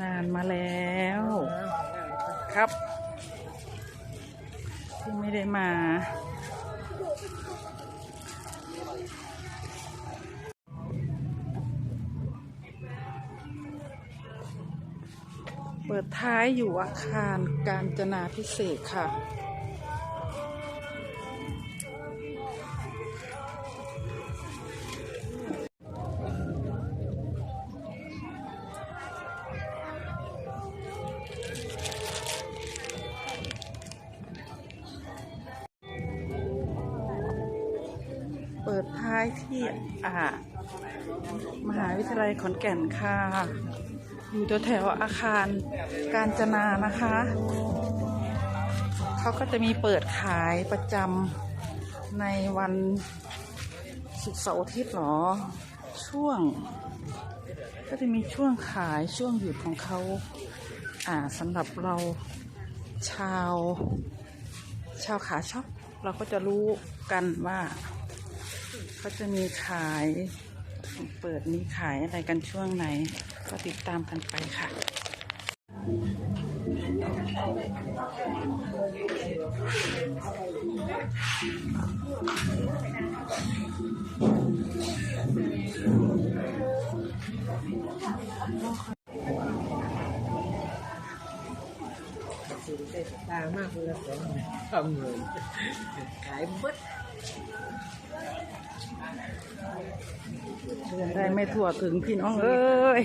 นานมาแล้ว ครับ ที่ไม่ได้มา เปิดท้ายอยู่อาคารการจนาพิเศษกค่ะ เปิดท้ายที่อ่ามหาวิทยาลัยขอนแก่นค่ะ อยู่แถวอาคารการจนานะคะ เขาก็จะมีเปิดขายประจำในวันศุกร์เสาร์อาทิตย์หรอ ช่วง ก็จะมีช่วงขายช่วงหยุดของเขาอ่าสำหรับเราชาว ชาวขาช็อปเราก็จะรู้กันว่า เขาจะมีขายเปิดมีขายอะไรกันช่วงไหน ก็ติดตามกันไปค่ะตามากเลยสองทำเลยขายเบิด เดิน ได้ไม่ทั่วถึงพี่น้องเอ้ย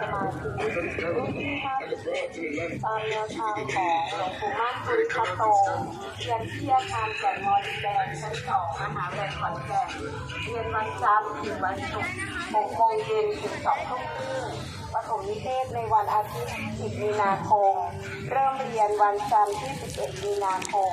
ตามแนวทางของหลวงปู่มั่นปุริคโตเรียนที่อาคารแก่นมอดิแดงชั้นสองมหาวิทยาลัยขอนแก่นเรียนวันจันทร์ถึงวันศุกร์6โมงเย็นถึง2ทุ่มครึ่งปฐมนิเทศในวันอาทิตย์10มีนาคม เริ่มเรียนวันจันทร์ที่ 11 มีนาคม